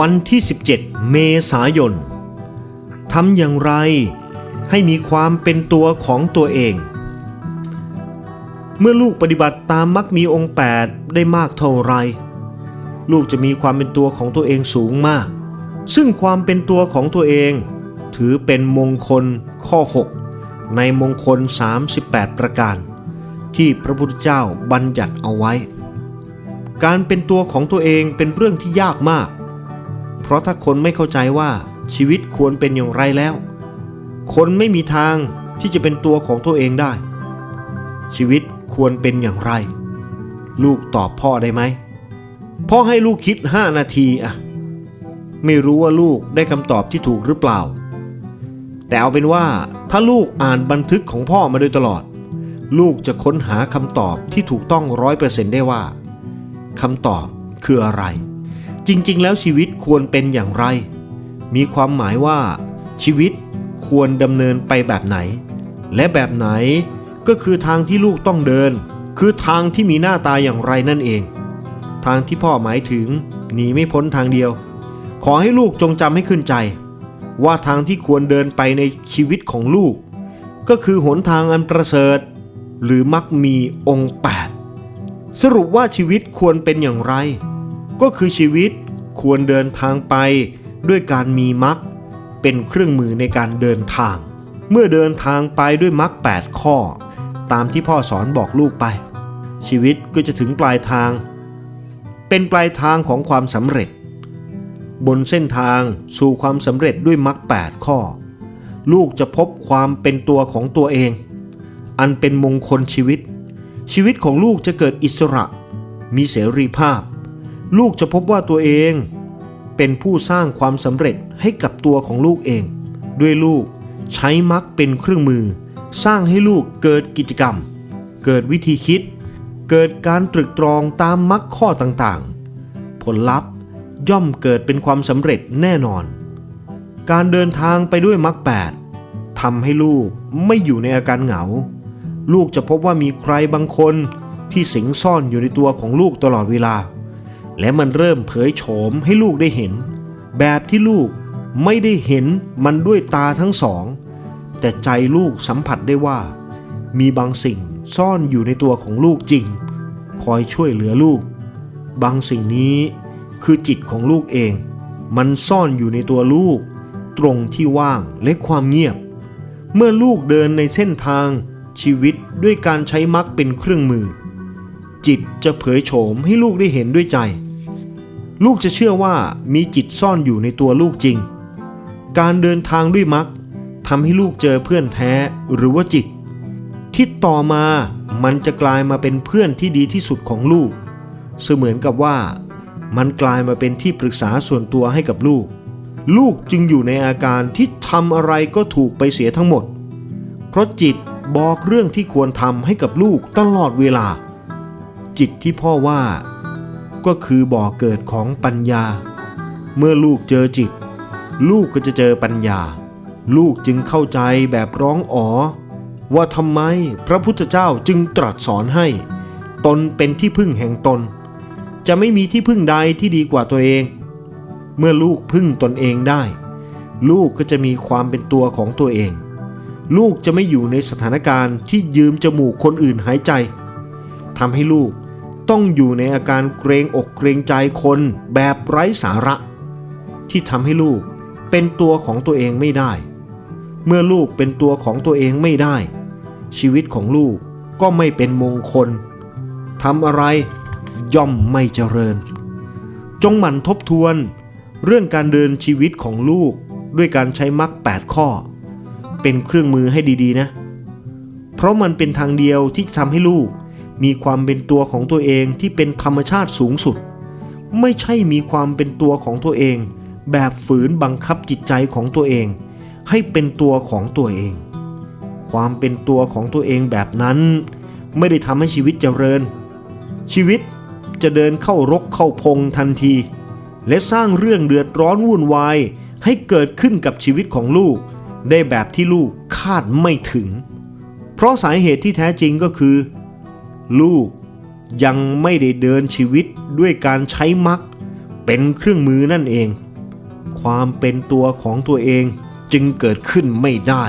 วันที่ 17 เมษายนทำอย่างไรให้มีความเป็นตัวของตัวเอง เมื่อลูกปฏิบัติตามมักมีองค์ 8 ได้มากเท่าไร ลูกจะมีความเป็นตัวของตัวเองสูงมาก ซึ่งความเป็นตัวของตัวเอง ถือเป็นมงคลข้อ 6 ในมงคล 38 ประการ ที่พระพุทธเจ้าบัญญัติเอาไว้ การเป็นตัวของตัวเองเป็นเรื่องที่ยากมาก ราะถ้าคนไม่เข้าใจว่าชีวิตควรเป็นอย่างไรแล้ว คนไม่มีทางที่จะเป็นตัวของตัวเองได้ ชีวิตควรเป็นอย่างไร ลูกตอบพ่อได้ไหมพ่อให้ลูกคิด5นาทีอะไม่รู้ว่าลูกได้คำตอบที่ถูกหรือเปล่า แต่เอาเป็นว่าถ้าลูกอ่านบันทึกของพ่อมาโดยตลอด ลูกจะค้นหาคำตอบที่ถูกต้องร้อยเปอร์เซ็นต์ได้ว่าคำตอบคืออะไร จริงๆ แล้วชีวิตควรเป็นอย่างไร มีความหมายว่า ชีวิตควรดำเนินไปแบบไหน และแบบไหนก็คือทางที่ลูกต้องเดิน คือทางที่มีหน้าตาอย่างไรนั่นเอง ทางที่พ่อหมายถึงหนีไม่พ้นทางเดียว ขอให้ลูกจงจำให้ขึ้นใจ ว่าทางที่ควรเดินไปในชีวิตของลูก ก็คือหนทางอันประเสริฐ หรือมักมีองค์ 8 สรุปว่าชีวิตควรเป็นอย่างไร ก็คือชีวิตควรเดินทางไปด้วยการมีมักเป็นเครื่องมือในการเดินทาง เมื่อเดินทางไปด้วยมัก8ข้อ ตามที่พ่อสอนบอกลูกไป ชีวิตก็จะถึงปลายทาง เป็นปลายทางของความสำเร็จ บนเส้นทางสู่ความสำเร็จด้วยมัก8ข้อ ลูกจะพบความเป็นตัวของตัวเอง อันเป็นมงคลชีวิต ชีวิตของลูกจะเกิดอิสระ มีเสรีภาพ ลูกจะพบว่าตัวเองเป็นผู้สร้างความสำเร็จให้กับตัวของลูกเอง ด้วยลูกใช้มักเป็นเครื่องมือ สร้างให้ลูกเกิดกิจกรรม เกิดวิธีคิด เกิดการตรึกตรองตามมักข้อต่างๆ ผลลัพธ์ย่อมเกิดเป็นความสำเร็จแน่นอน การเดินทางไปด้วยมักแปดทำให้ลูกไม่อยู่ในอาการเหงา ลูกจะพบว่ามีใครบางคนที่สิงซ่อนอยู่ในตัวของลูกตลอดเวลา และมันเริ่มเผยโฉมให้ลูกได้เห็น แบบที่ลูกไม่ได้เห็นมันด้วยตาทั้งสอง แต่ใจลูกสัมผัสได้ว่า มีบางสิ่งซ่อนอยู่ในตัวของลูกจริง คอยช่วยเหลือลูก บางสิ่งนี้คือจิตของลูกเอง มันซ่อนอยู่ในตัวลูก ตรงที่ว่างและความเงียบ เมื่อลูกเดินในเส้นทางชีวิตด้วยการใช้มักเป็นเครื่องมือ จิตจะเผยโฉมให้ลูกได้เห็นด้วยใจ ลูกจะเชื่อว่ามีจิตซ่อนอยู่ในตัวลูกจริง การเดินทางด้วยมักทำให้ลูกเจอเพื่อนแท้หรือว่าจิต ที่ต่อมามันจะกลายมาเป็นเพื่อนที่ดีที่สุดของลูก เสมือนกับว่า มันกลายมาเป็นที่ปรึกษาส่วนตัวให้กับลูก ลูกจึงอยู่ในอาการที่ทำอะไรก็ถูกไปเสียทั้งหมด เพราะจิตบอกเรื่องที่ควรทำให้กับลูกตลอดเวลา จิตที่พ่อว่า ก็คือบ่อเกิดของปัญญา เมื่อลูกเจอจิต ลูกก็จะเจอปัญญา ลูกจึงเข้าใจแบบร้องอ๋อ ว่าทำไมพระพุทธเจ้าจึงตรัสสอนให้ ตนเป็นที่พึ่งแห่งตน จะไม่มีที่พึ่งใดที่ดีกว่าตัวเอง เมื่อลูกพึ่งตนเองได้ ลูกก็จะมีความเป็นตัวของตัวเอง ลูกจะไม่อยู่ในสถานการณ์ที่ยืมจมูกคนอื่นหายใจทำให้ลูก ต้องอยู่ในอาการเกรงอกเกรงใจคนแบบไร้สาระ ที่ทำให้ลูกเป็นตัวของตัวเองไม่ได้ เมื่อลูกเป็นตัวของตัวเองไม่ได้ ชีวิตของลูกก็ไม่เป็นมงคลทำอะไรย่อมไม่เจริญ จงหมั่นทบทวน เรื่องการเดินชีวิตของลูกด้วยการใช้มรรค8ข้อ เป็นเครื่องมือให้ดีๆนะ เพราะมันเป็นทางเดียวที่จะทำให้ลูก มีความเป็นตัวของตัวเองที่เป็นธรรมชาติสูงสุด ไม่ใช่มีความเป็นตัวของตัวเอง แบบฝืนบังคับจิตใจของตัวเอง ให้เป็นตัวของตัวเอง ความเป็นตัวของตัวเองแบบนั้น ไม่ได้ทำให้ชีวิตเจริญ ชีวิตจะเดินเข้ารกเข้าพงทันที และสร้างเรื่องเดือดร้อนวุ่นวายให้เกิดขึ้นกับชีวิตของลูก ได้แบบที่ลูกคาดไม่ถึง เพราะสาเหตุที่แท้จริงก็คือ ลูกยังไม่ได้เดินชีวิตด้วยการใช้มักเป็นเครื่องมือนั่นเอง ความเป็นตัวของตัวเองจึงเกิดขึ้นไม่ได้